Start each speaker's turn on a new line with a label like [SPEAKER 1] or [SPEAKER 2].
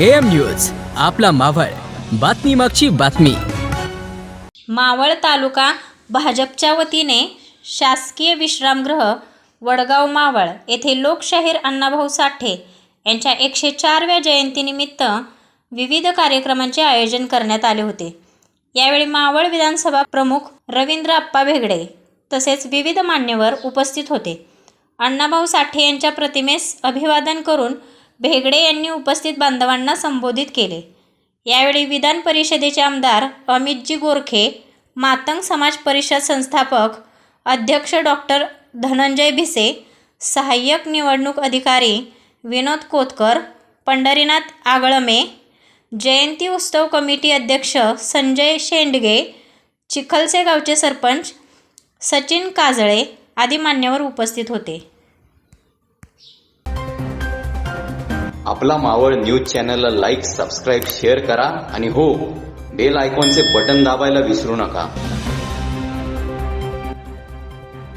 [SPEAKER 1] M news आपला मावळ बातमी मागची बातमी.
[SPEAKER 2] मावळ तालुका भाजपच्या वतीने शासकीय विश्रामगृह वडगाव मावळ येथे लोकशाहीर अण्णाभाऊ साठे यांच्या एकशे चारव्या जयंतीनिमित्त विविध कार्यक्रमांचे आयोजन करण्यात आले होते. यावेळी मावळ विधानसभा प्रमुख रवींद्र आप्पा भेगडे तसेच विविध मान्यवर उपस्थित होते. अण्णाभाऊ साठे यांच्या प्रतिमेस अभिवादन करून भेगडे यांनी उपस्थित बांधवांना संबोधित केले. यावेळी विधान परिषदेचे आमदार अमितजी गोरखे मातंग समाज परिषद संस्थापक अध्यक्ष डॉक्टर धनंजय भिसे सहाय्यक निवडणूक अधिकारी विनोद कोतकर पंढरीनाथ आगळमे जयंती उत्सव कमिटी अध्यक्ष संजय शेंडगे चिखलसे गावचे सरपंच सचिन काजळे आदी मान्यवर उपस्थित होते.
[SPEAKER 3] आपला मावळ न्यूज चॅनलला लाईक सबस्क्राईब शेअर करा आणि हो बेल आयकॉनचे बटन दाबायला विसरू नका.